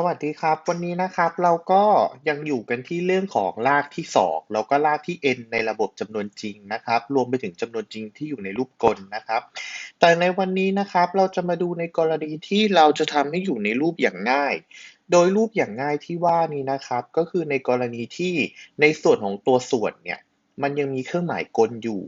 สวัสดีครับ วันนี้นะครับเราก็ยังอยู่กันที่เรื่องของรากที่สองแล้วก็รากที่ n ในระบบจำนวนจริงนะครับ รวมไปถึงจำนวนจริงที่อยู่ในรูปกลนะครับ แต่ในวันนี้นะครับเราจะมาดูในกรณีที่เราจะทำให้อยู่ในรูปอย่างง่าย โดยรูปอย่างง่ายที่ว่านี้นะครับ ก็คือในกรณีที่ในส่วนของตัวส่วนเนี่ย มันยังมีเครื่องหมายกลอยู่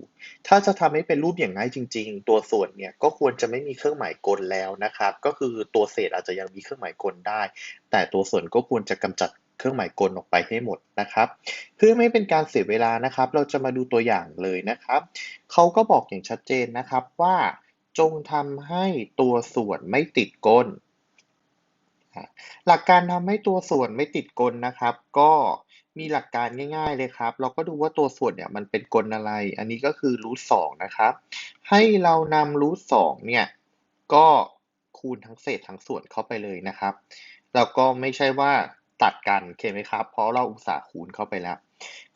ถ้าจะทำให้เป็นรูปอย่างง่ายจริง ๆ ตัวส่วนเนี่ยก็ควรจะไม่มีเครื่องหมายกลแล้วนะครับ ก็คือตัวเศษอาจจะยังมีเครื่องหมายกลได้ แต่ตัวส่วนก็ควรจะกำจัดเครื่องหมายกลออกไปให้หมดนะครับ เพื่อไม่เป็นการเสียเวลานะครับ เราจะมาดูตัวอย่างเลยนะครับเขาก็บอกอย่างชัดเจนนะครับว่า จงทำให้ตัวส่วนไม่ติดกล หลักการทำให้ตัวส่วนไม่ติดกลนะครับ ก็ มีหลักการง่ายๆเลยครับ เราก็ดูว่าตัวส่วนเนี่ยมันเป็นกลอะไร อันนี้ก็คือรูทสองนะครับ ให้เรานำรูทสองเนี่ย ก็คูณทั้งเศษทั้งส่วนเข้าไปเลยนะครับ แล้วก็ไม่ใช่ว่าตัดกันโอเคไหมครับ เพราะเราอุตส่าห์คูณเข้าไปแล้ว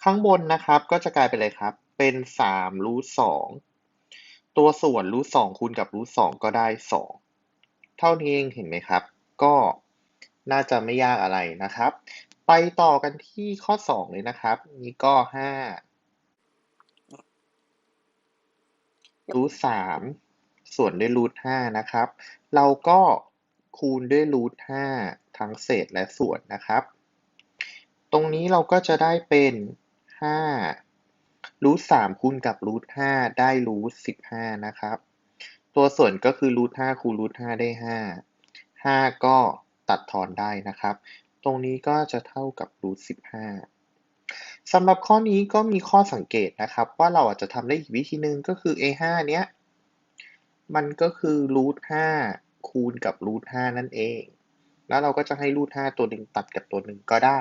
ข้างบนนะครับก็จะกลายเป็นอะไรครับ เป็นสามรูทสองตัวส่วนรูทสองคูณกับรูทสองก็ได้สองเท่านี้เองเห็นไหมครับ ก็น่าจะไม่ยากอะไรนะครับ ไปต่อกันที่ข้อ2เลยนะครับ นี่ก็5รูทสามส่วนด้วยรูทห้านะครับ เราก็คูณด้วยรูทห้าทั้งเศษและส่วนนะครับ ตรงนี้เราก็จะได้เป็น5รูทสามคูณกับรูทห้าได้รูทสิบห้านะครับ ตัวส่วนก็คือรูทห้าคูณรูทห้าได้ห้าห้าก็ตัดทอนได้นะครับ ตรงนี้ก็จะเท่ากับรูทสิบห้าสำหรับข้อนี้ก็มีข้อสังเกตนะครับ ว่าเราอาจจะทำได้อีกวิธีหนึ่งก็คือ a5 เนี้ย มันก็คือรูทห้าคูณกับรูทห้านั่นเอง แล้วเราก็จะให้รูทห้าตัวหนึ่งตัดกับตัวหนึ่งก็ได้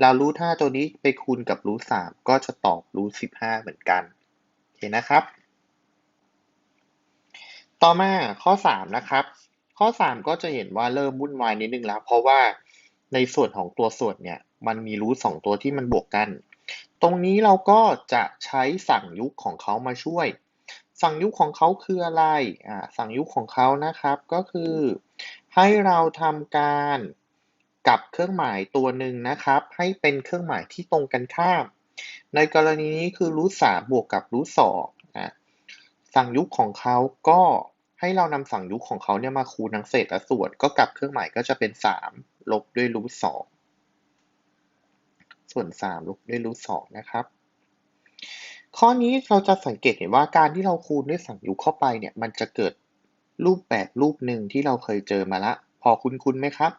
แล้วรูทห้าตัวนี้ไปคูณกับรูทสามก็จะตอบรูทสิบห้าเหมือนกันโอเคนะครับ ต่อมาข้อสามนะครับ ข้อสามก็จะเห็นว่าเริ่มวุ่นวายนิดนึงแล้ว เพราะว่า ในส่วนของตัวส่วนเนี่ย มันมีรูทสองตัวที่มันบวกกัน ตรงนี้เราก็จะใช้สั่งยุคของเขามาช่วย สั่งยุคของเขาคืออะไรอ่าสั่งยุคของเขานะครับก็คือ ให้เราทำการกับเครื่องหมายตัวหนึ่งนะครับ ให้เป็นเครื่องหมายที่ตรงกันข้าม ในกรณีนี้คือรูทสามบวกกับรูทสองอ่าสั่งยุคของเขาก็ให้เรานำสั่งยุคของเขาเนี่ยมาคูณทั้งเศษและส่วน ก็กลับเครื่องหมายก็จะเป็นสาม ลบด้วยรูทสองส่วนสามลบด้วยรูทสองนะครับ ข้อนี้เราจะสังเกตเห็นว่าการที่เราคูณด้วยสังยุคเข้าไปเนี่ย มันจะเกิดรูปแบบรูปหนึ่งที่เราเคยเจอมาละ พอคุ้นๆไหมครับ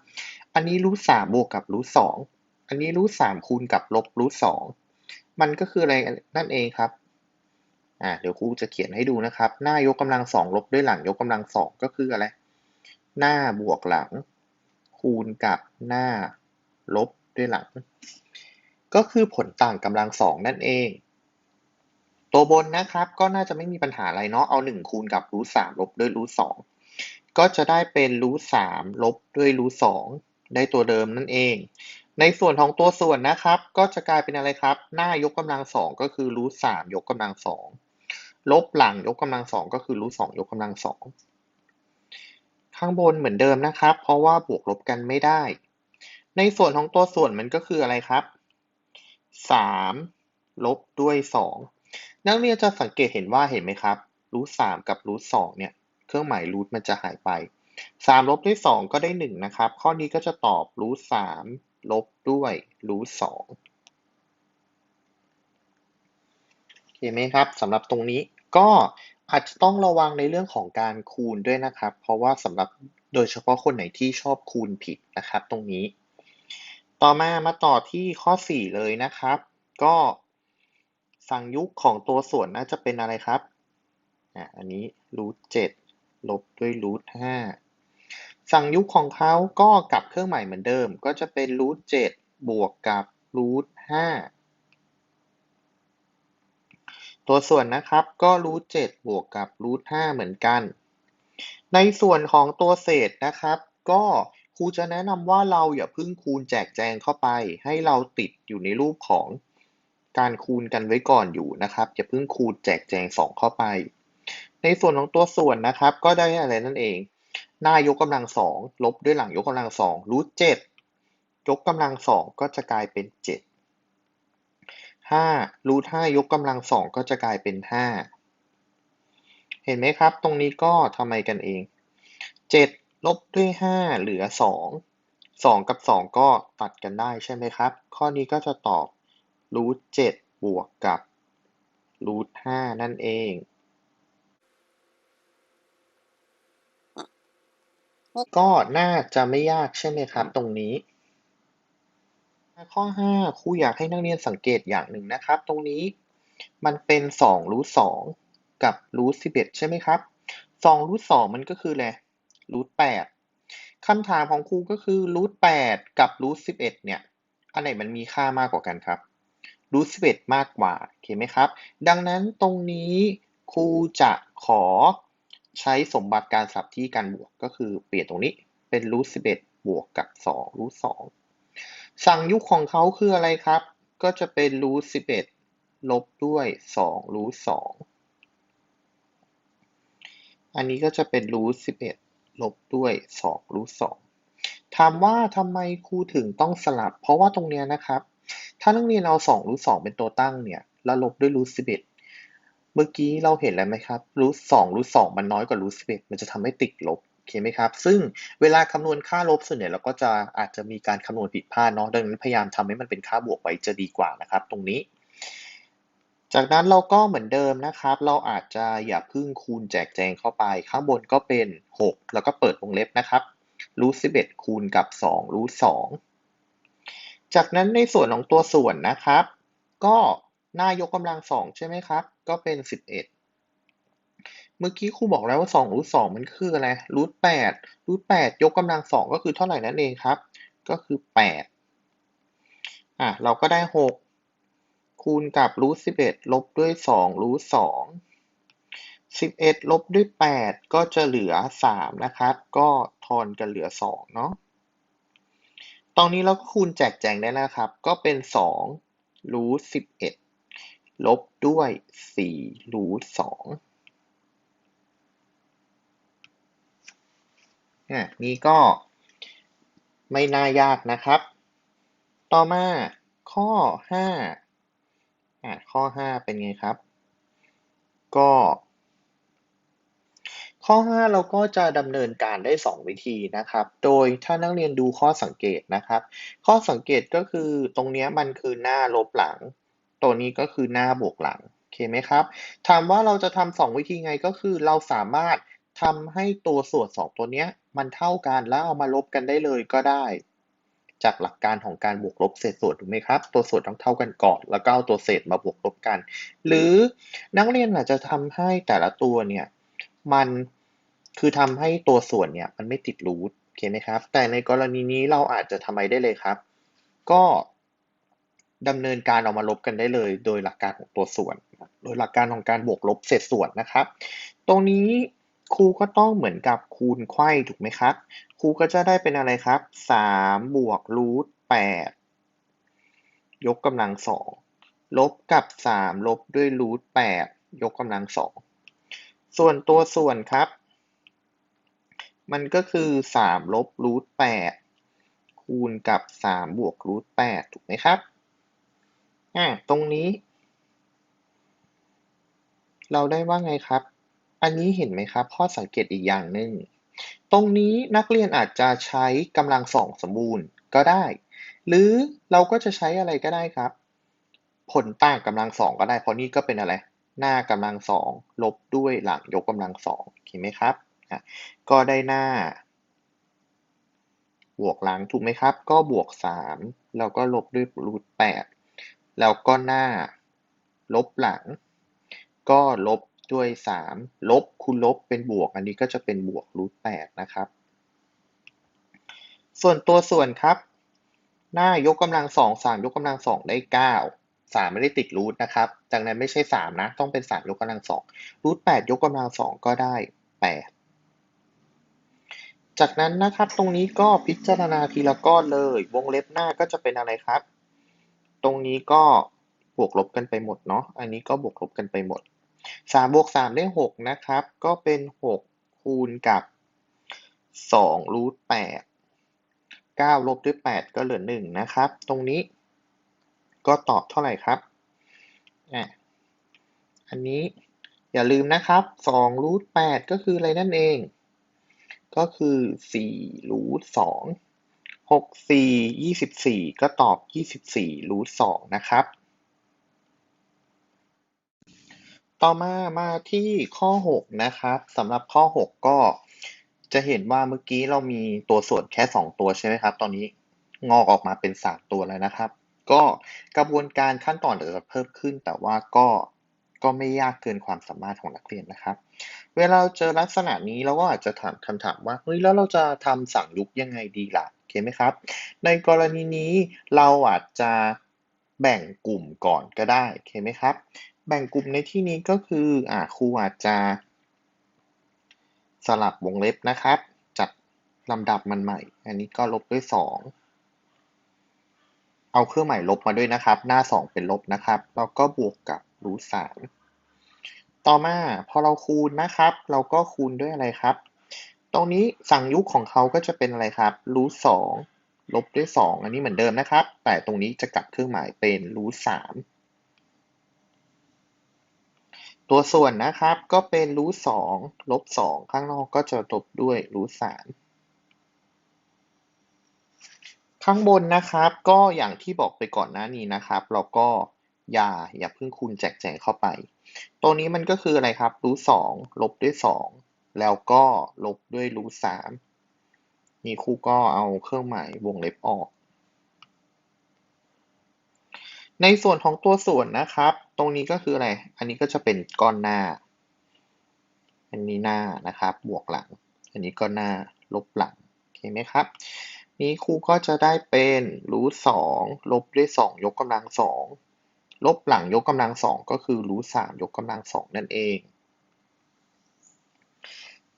อันนี้รูทสามบวกกับรูทสองอันนี้รูทสามคูณกับลบรูทสองมันก็คืออะไรนั่นเองครับอ่าเดี๋ยวครูจะเขียนให้ดูนะครับ หน้ายกกำลังสองลบด้วยหลังยกกำลังสองก็คืออะไร หน้าบวกหลัง คูณกับหน้าลบด้วยหลัง ก็คือผลต่างกำลังสองนั่นเอง ตัวบนนะครับก็น่าจะไม่มีปัญหาอะไรเนาะ เอาหนึ่งคูณกับรูทสามลบด้วยรูทสองก็จะได้เป็นรูทสามลบด้วยรูทสองได้ตัวเดิมนั่นเอง ในส่วนของตัวส่วนนะครับ ก็จะกลายเป็นอะไรครับ หน้ายกกำลังสองก็คือรูทสามยกกำลังสองลบหลังยกกำลังสองก็คือรูทสองยกกำลังสอง ข้างบนเหมือนเดิมนะครับ เพราะว่าบวกลบกันไม่ได้ ในส่วนของตัวส่วนมันก็คืออะไรครับ 3 ลบด้วย 2 นักเรียนจะสังเกตเห็นว่าเห็นไหมครับรูทสามกับรูทสองเนี่ย เครื่องหมายรูทมันจะหายไป 3 ลบด้วย 2 ก็ได้ 1 นะครับ ข้อนี้ก็จะตอบรูทสามลบด้วยรูทสองเห็นไหมครับสำหรับตรงนี้ก็ อาจจะต้องระวังในเรื่องของการคูณด้วยนะครับ เพราะว่าสำหรับโดยเฉพาะคนไหนที่ชอบคูณผิดนะครับ ตรงนี้ ต่อมามาต่อที่ข้อ 4 เลยนะครับ ก็สังยุคของตัวส่วนน่าจะเป็นอะไรครับอันนี้รูทเจ็ดลบด้วยรูทห้าสั่งยุคของเขาก็กลับเครื่องหมายเหมือนเดิม ก็จะเป็นรูทเจ็ดบวกกับรูทห้า ตัวส่วนนะครับก็รูทเจ็ดบวกกับรูทห้าเหมือนกัน ในส่วนของตัวเศษนะครับ ก็ครูจะแนะนำว่าเราอย่าเพิ่งคูณแจกแจงเข้าไป ให้เราติดอยู่ในรูปของการคูณกันไว้ก่อนอยู่นะครับอย่าเพิ่งคูณแจกแจงสองเข้าไป ในส่วนของตัวส่วนนะครับ ก็ได้อะไรนั่นเอง หน้ายกกำลังสองลบด้วยหลังยกกำลังสองรูทเจ็ดยกกำลังสองก็จะกลายเป็นเจ็ด ห้ารูทห้ายกกำลังสองก็จะกลายเป็นห้าเห็นไหมครับ ตรงนี้ก็ทำไมกันเองเจ็ดลบด้วยห้าเหลือสองสองกับสองก็ตัดกันได้ใช่ไหมครับ ข้อนี้ก็จะตอบรูทเจ็ดบวกกับรูทห้านั่นเองก็น่าจะไม่ยากใช่ไหมครับตรงนี้ ข้อ 5ครูอยากให้นักเรียนสังเกตอย่างหนึ่งนะครับ ตรงนี้มันเป็น2รูท2กับรูท11ใช่ไหมครับ2รูท2มันก็คืออะไรรูท8คำถามของครูก็คือรูท8กับรูท11เนี่ยอันไหนมันมีค่ามากกว่ากันครับรูท11มากกว่าโอเคไหมครับ ดังนั้นตรงนี้ครูจะขอใช้สมบัติการสับที่การบวกก็คือเปลี่ยนตรงนี้เป็นรูท11บวกกับ2รูท2 สั่งยุคของเขาคืออะไรครับ ก็จะเป็นรูท11ลบด้วย2รูท2อันนี้ก็จะเป็นรูท11ลบด้วย2รูท2ถามว่าทำไมครูถึงต้องสลับ เพราะว่าตรงนี้นะครับ ถ้านักเรียนเอา2รูท2เป็นตัวตั้งเนี่ยแล้วลบด้วยรูท11เมื่อกี้เราเห็นแล้วไหมครับรูทสองรูทสองมันน้อยกว่ารูทสิบเอ็ดมันจะทำให้ติดลบ เคไหมครับ ซึ่งเวลาคำนวณค่าลบส่วนใหญ่เราก็จะอาจจะมีการคำนวณผิดพลาดเนาะดังนั้นพยายามทำให้มันเป็นค่าบวกไว้จะดีกว่านะครับ ตรงนี้ จากนั้นเราก็เหมือนเดิมนะครับ เราอาจจะอย่าพึ่งคูณแจกแจงเข้าไป ข้างบนก็เป็น 6 แล้วก็เปิดวงเล็บนะครับรูทสิบเอ็ดคูณกับ2รูทสองจากนั้นในส่วนของตัวส่วนนะครับ ก็หน้ายกกำลังสองใช่ไหมครับ ก็เป็นสิบเอ็ด เมื่อกี้ครูบอกแล้วว่าสองรูทสองมันคืออะไรรูทแปดรูทแปดยกกำลังสองก็คือเท่าไหร่นั่นเองครับ ก็คือแปดอะเราก็ได้หกคูณกับรูทสิบเอ็ดลบด้วยสองรูทสองสิบเอ็ดลบด้วยแปดก็จะเหลือสามนะครับ ก็ทอนกันเหลือสองเนาะตรงนี้เราก็คูณแจกแจงได้แล้วครับ ก็เป็นสองรูทสิบเอ็ดลบด้วยสี่รูทสอง นี่ก็ไม่น่ายากนะครับ ต่อมาข้อห้าข้อห้าเป็นไงครับ ก็ ข้อ 5 เราก็จะดำเนินการได้ 2 วิธีนะครับ โดยถ้านักเรียนดูข้อสังเกตนะครับ ข้อสังเกตก็คือตรงนี้มันคือหน้าลบหลัง ตัวนี้ก็คือหน้าบวกหลัง โอเคไหมครับ ถามว่าเราจะทำสองวิธีไงก็คือเราสามารถ ทำให้ตัวส่วนสองตัวเนี้ย มันเท่ากันแล้วเอามาลบกันได้เลยก็ได้ จากหลักการของการบวกลบเศษส่วนถูกไหมครับ ตัวส่วนต้องเท่ากันก่อนแล้วก็เอาตัวเศษมาบวกลบกัน หรือนักเรียนอาจจะทำให้แต่ละตัวเนี่ยมันคือทำให้ตัวส่วนเนี่ยมันไม่ติดรูทโอเคไหมครับ แต่ในกรณีนี้เราอาจจะทำไมได้เลยครับ ก็ดำเนินการเอามาลบกันได้เลย โดยหลักการของตัวส่วน โดยหลักการของการบวกลบเศษส่วนนะครับ ตรงนี้ ครูก็ต้องเหมือนกับคูณไขว้ถูกไหมครับ ครูก็จะได้เป็นอะไรครับสามบวกรูทแปดยกกำลังสองลบกับสามลบด้วยรูทแปดยกกำลังสองส่วนตัวส่วนครับ มันก็คือสามลบรูทแปดคูณกับสามบวกรูทแปดถูกไหมครับอ่าตรงนี้ เราได้ว่าไงครับ อันนี้เห็นไหมครับ ข้อสังเกตอีกอย่างหนึ่ง ตรงนี้นักเรียนอาจจะใช้กำลังสองสมบูรณ์ก็ได้ หรือเราก็จะใช้อะไรก็ได้ครับ ผลต่างกำลังสองก็ได้ เพราะนี่ก็เป็นอะไร หน้ากำลังสองลบด้วยหลังยกกำลังสองเห็นไหมครับ ก็ได้หน้า บวกหลังถูกไหมครับ ก็บวกสามแล้วก็ลบด้วยรูทแปดแล้วก็หน้า ลบหลัง ก็ลบ ด้วย 3 ลบคูณลบเป็นบวก อันนี้ก็จะเป็นบวกรูทแปดนะครับ ส่วนตัวส่วนครับ หน้ายกกำลังสองสามยกกำลังสองได้เก้าสามไม่ได้ติดรูทนะครับดังนั้นไม่ใช่สามนะ ต้องเป็นสามยกกำลังสองรูทแปดยกกำลังสองก็ได้แปดจากนั้นนะครับตรงนี้ก็พิจารณาทีละก้อนเลย วงเล็บหน้าก็จะเป็นอะไรครับ ตรงนี้ก็บวกลบกันไปหมดเนาะอันนี้ก็บวกลบกันไปหมด สามบวกสามได้หกนะครับ ก็เป็นหกคูณกับสองรูทแปดเก้าลบด้วยแปดก็เหลือหนึ่งนะครับ ตรงนี้ก็ตอบเท่าไหร่ครับอะอันนี้อย่าลืมนะครับสองรูทแปดก็คืออะไรนั่นเอง ก็คือสี่รูทสองหกสี่ยี่สิบสี่ก็ตอบยี่สิบสี่รูทสองนะครับ ต่อมามาที่ข้อ 6 นะครับสำหรับข้อ 6 ก็จะเห็นว่าเมื่อกี้เรามีตัวส่วนแค่ 2 ตัวใช่ไหมครับ ตอนนี้งอกออกมาเป็น 3 ตัวแล้วนะครับ ก็กระบวนการขั้นตอนเดี๋ยวจะเพิ่มขึ้น แต่ว่าก็ก็ไม่ยากเกินความสามารถของนักเรียนนะครับ เวลาเราเจอลักษณะนี้เราก็อาจจะถามคำถามว่าเฮ้ยแล้วเราจะทำสั่งยุกยังไงดีล่ะโอเคไหมครับ ในกรณีนี้เราอาจจะแบ่งกลุ่มก่อนก็ได้โอเคไหมครับ แบ่งกลุ่มในที่นี้ก็คืออ่าครูอาจจะ สลับวงเล็บนะครับ จัดลำดับมันใหม่ อันนี้ก็ลบด้วย 2 เอาเครื่องหมายลบมาด้วยนะครับ หน้า 2 เป็นลบนะครับ แล้วก็บวกกับรูทสามต่อมาพอเราคูณนะครับ เราก็คูณด้วยอะไรครับ ตรงนี้สั่งยุคของเขาก็จะเป็นอะไรครับรูทสองลบด้วย 2 อันนี้เหมือนเดิมนะครับ แต่ตรงนี้จะกลับเครื่องหมายเป็นรูทสาม ตัวส่วนนะครับก็เป็นรูทสองลบสองข้างนอกก็จะลบด้วยรูทสามข้างบนนะครับก็อย่างที่บอกไปก่อนหน้านี้นะครับ เราก็อย่าอย่าเพิ่งคูณแจกแจงเข้าไป ตัวนี้มันก็คืออะไรครับรูทสองลบด้วยสองแล้วก็ลบด้วยรูทสามนี่ครูก็เอาเครื่องหมายวงเล็บออก ในส่วนของตัวส่วนนะครับ ตรงนี้ก็คืออะไร อันนี้ก็จะเป็นก้อนหน้า อันนี้หน้านะครับ บวกหลัง อันนี้ก็หน้าลบหลังโอเคไหมครับ นี้ครูก็จะได้เป็นรูทสองลบด้วยสองยกกำลังสองลบหลังยกกำลังสองก็คือรูทสามยกกำลังสองนั่นเอง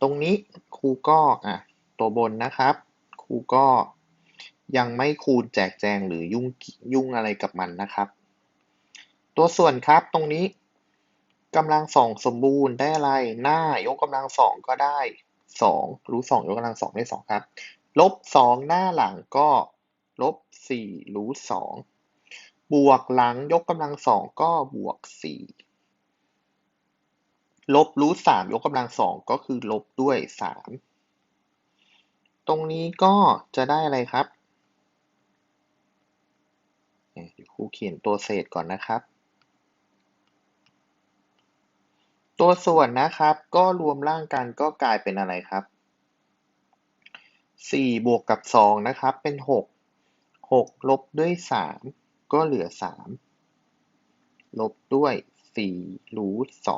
ตรงนี้ครูก็อะตัวบนนะครับ ครูก็ ยังไม่คูณแจกแจงหรือยุ่งยุ่งอะไรกับมันนะครับ ตัวส่วนครับตรงนี้กำลังสองสมบูรณ์ได้อะไร หน้ายกกำลังสองก็ได้สองรูทสองยกกำลังสองได้สองครับ ลบสองหน้าหลังก็ลบสี่รูทสองบวกหลังยกกำลังสองก็บวกสี่ลบรูทสามยกกำลังสองก็คือลบด้วยสามตรงนี้ก็จะได้อะไรครับ ครูเขียนตัวเศษก่อนนะครับ ตัวส่วนนะครับ ก็รวมร่างกันก็กลายเป็นอะไรครับ 4 บวกกับ 2 นะครับ เป็น 6 6 ลบด้วย 3 ก็เหลือ 3 ลบด้วย4รูท2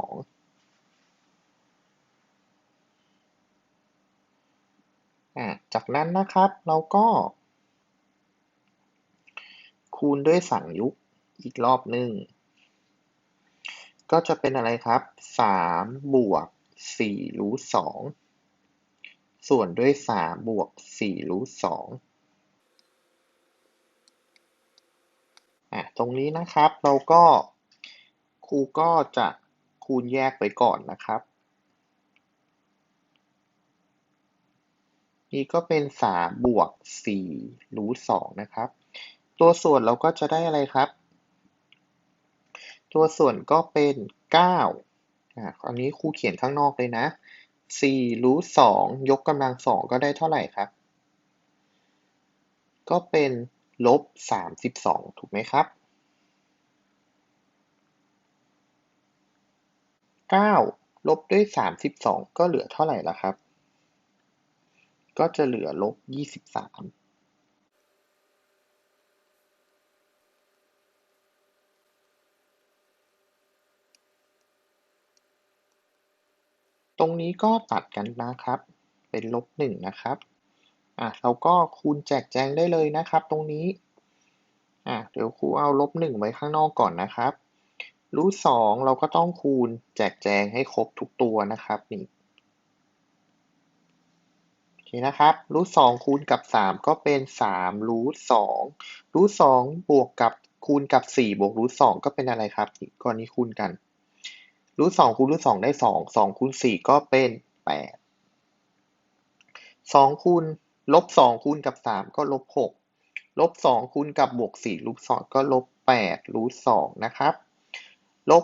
อ่าจากนั้นนะครับเราก็ คูณด้วยสั่งยุกอีกรอบหนึ่ง ก็จะเป็นอะไรครับ3บวก4รูท2ส่วนด้วย3บวก4รูท2อะตรงนี้นะครับเราก็ครูก็จะคูณแยกไปก่อนนะครับ นี่ก็เป็น3บวก4รูท2นะครับ ตัวส่วนเราก็จะได้อะไรครับ ตัวส่วนก็เป็น 9อ่าอันนี้ครูเขียนข้างนอกเลยนะ4รูท2ยกกำลัง2ก็ได้เท่าไหร่ครับ ก็เป็นลบ 32 ถูกไหมครับ 9 ลบด้วย 32 ก็เหลือเท่าไหร่ล่ะครับ ก็จะเหลือลบ 23 ตรงนี้ก็ตัดกันนะครับ เป็นลบหนึ่งนะครับอะเราก็คูณแจกแจงได้เลยนะครับ ตรงนี้อะเดี๋ยวครูเอาลบหนึ่งไว้ข้างนอกก่อนนะครับรูทสองเราก็ต้องคูณแจกแจงให้ครบทุกตัวนะครับนี่โอเคนะครับรูทสองคูณกับสามก็เป็นสามรูทสองรูทสองบวกกับคูณกับสี่บวกรูทสองก็เป็นอะไรครับก้อนนี้คูณกัน รูทสองคูณรูทสองได้สองสองคูณสี่ก็เป็นแปดสองคูณลบสองคูณกับสามก็ลบหกลบสองคูณกับบวกสี่รูทสองก็ลบแปดรูทสองนะครับลบ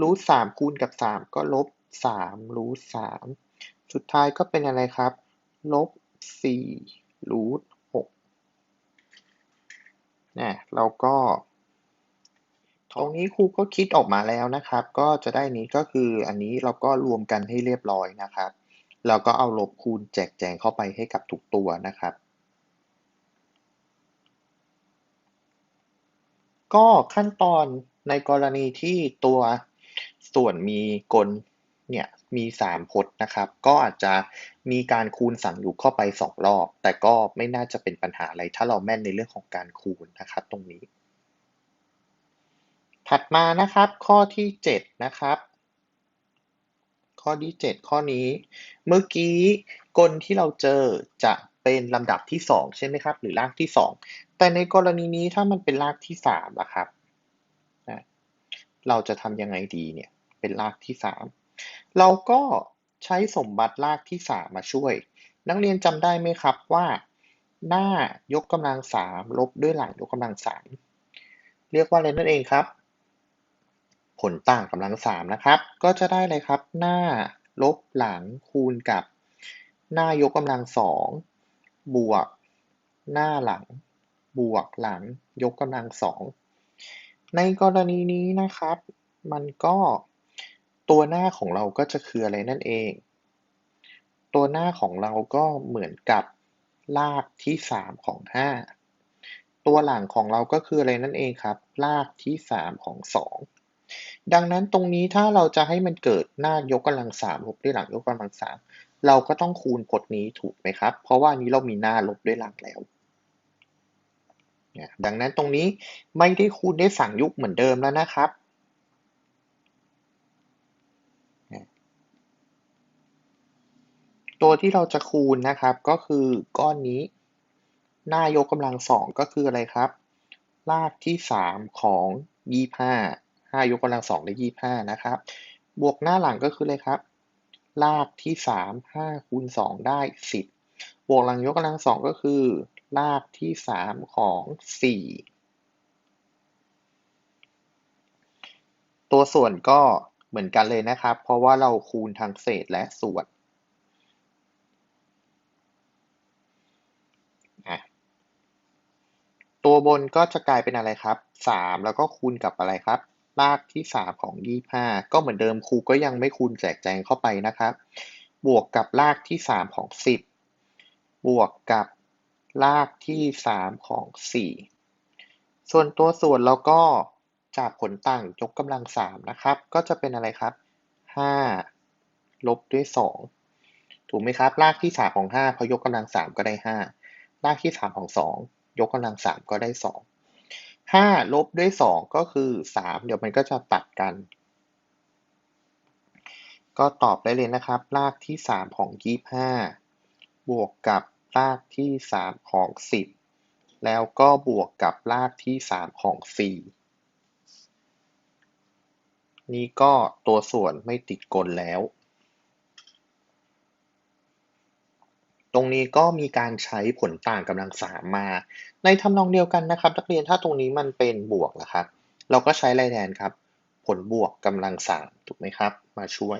รูทสามคูณกับสามก็ลบสามรูทสามสุดท้ายก็เป็นอะไรครับลบสี่รูทหกนะเราก็ รงนี้ครูก็คิดออกมาแล้วนะครับ ก็จะได้นี้ก็คืออันนี้เราก็รวมกันให้เรียบร้อยนะครับแล้วก็เอาลบคูณแจกแจงเข้าไปให้กับทุกตัวนะครับ ก็ขั้นตอนในกรณีที่ตัวส่วนมีกลเนี่ยมี 3พจน์นะครับ ก็อาจจะมีการคูณสั่งอยู่เข้าไป 2 รอบ แต่ก็ไม่น่าจะเป็นปัญหาอะไร ถ้าเราแม่นในเรื่องของการคูณนะครับตรงนี้ ถัดมานะครับข้อที่ 7 นะครับ ข้อที่ 7 ข้อนี้ เมื่อกี้กลที่เราเจอจะเป็นลำดับที่ 2 ใช่ไหมครับ หรือรากที่ 2 แต่ในกรณีนี้ถ้ามันเป็นรากที่3ล่ะครับเราจะทำยังไงดีเนี่ยเป็นรากที่ 3 เราก็ใช้สมบัติรากที่ 3 มาช่วย นักเรียนจำได้ไหมครับว่า หน้ายกกำลัง3ลบด้วยหลังยกกำลัง3เรียกว่าอะไรนั่นเองครับ ผลต่างกำลัง3นะครับ ก็จะได้เลยครับหน้าลบหลังคูณกับ หน้ายกกำลัง2บวก หน้าหลัง บวกหลัง ยกกำลัง2ในกรณีนี้นะครับ มันก็ตัวหน้าของเราก็จะคืออะไรนั่นเอง ตัวหน้าของเราก็เหมือนกับรากที่ 3 ของ 5 ตัวหลังของเราก็คืออะไรนั่นเองครับรากที่ 3 ของ 2 ดังนั้นตรงนี้ถ้าเราจะให้มันเกิดหน้ายกกำลัง3ลบด้วยหลังยกกำลัง3เราก็ต้องคูณพจน์นี้ถูกไหมครับ เพราะว่านี้เรามีหน้าลบด้วยหลังแล้วดังนั้นตรงนี้ไม่ได้คูณได้สั่งยุกเหมือนเดิมแล้วนะครับ ตัวที่เราจะคูณนะครับก็คือก้อนนี้ หน้ายกกำลังสองก็คืออะไรครับ รากที่สามของยี่ห้า ห้ายกกำลังสองได้ยี่ห้านะครับ บวกหน้าหลังก็คืออะไรครับรากที่สามห้าคูณสองได้สิบบวกหลังยกกำลังสองก็คือรากที่สามของสี่ตัวส่วนก็เหมือนกันเลยนะครับ เพราะว่าเราคูณทั้งเศษและส่วนตัวบนก็จะกลายเป็นอะไรครับ 3 แล้วก็คูณกับอะไรครับ รากที่ 3 ของ 25 ก็เหมือนเดิมครูก็ยังไม่คูณแจกแจงเข้าไปนะครับ บวกกับรากที่ 3 ของ 10 บวกกับรากที่ 3 ของ 4 ส่วนตัวส่วนเราก็จากผลต่างยกกำลัง 3 นะครับ ก็จะเป็นอะไรครับ 5 ลบด้วย 2 ถูกไหมครับ รากที่ 3 ของ 5 พอยกกำลัง 3 ก็ได้ 5 รากที่ 3 ของ 2 ยกกำลัง 3 ก็ได้ 2 5ลบด้วย2ก็คือ3เดี๋ยวมันก็จะตัดกัน ก็ตอบได้เลยนะครับ รากที่3ของ25บวกกับรากที่3ของ10แล้วก็บวกกับรากที่3ของ4นี่ก็ตัวส่วนไม่ติดกลแล้ว ตรงนี้ก็มีการใช้ผลต่างกำลังสามมา ในทำนองเดียวกันนะครับ นักเรียนถ้าตรงนี้มันเป็นบวกนะครับ เราก็ใช้ไรแดนครับ ผลบวกกำลังสามถูกไหมครับ มาช่วย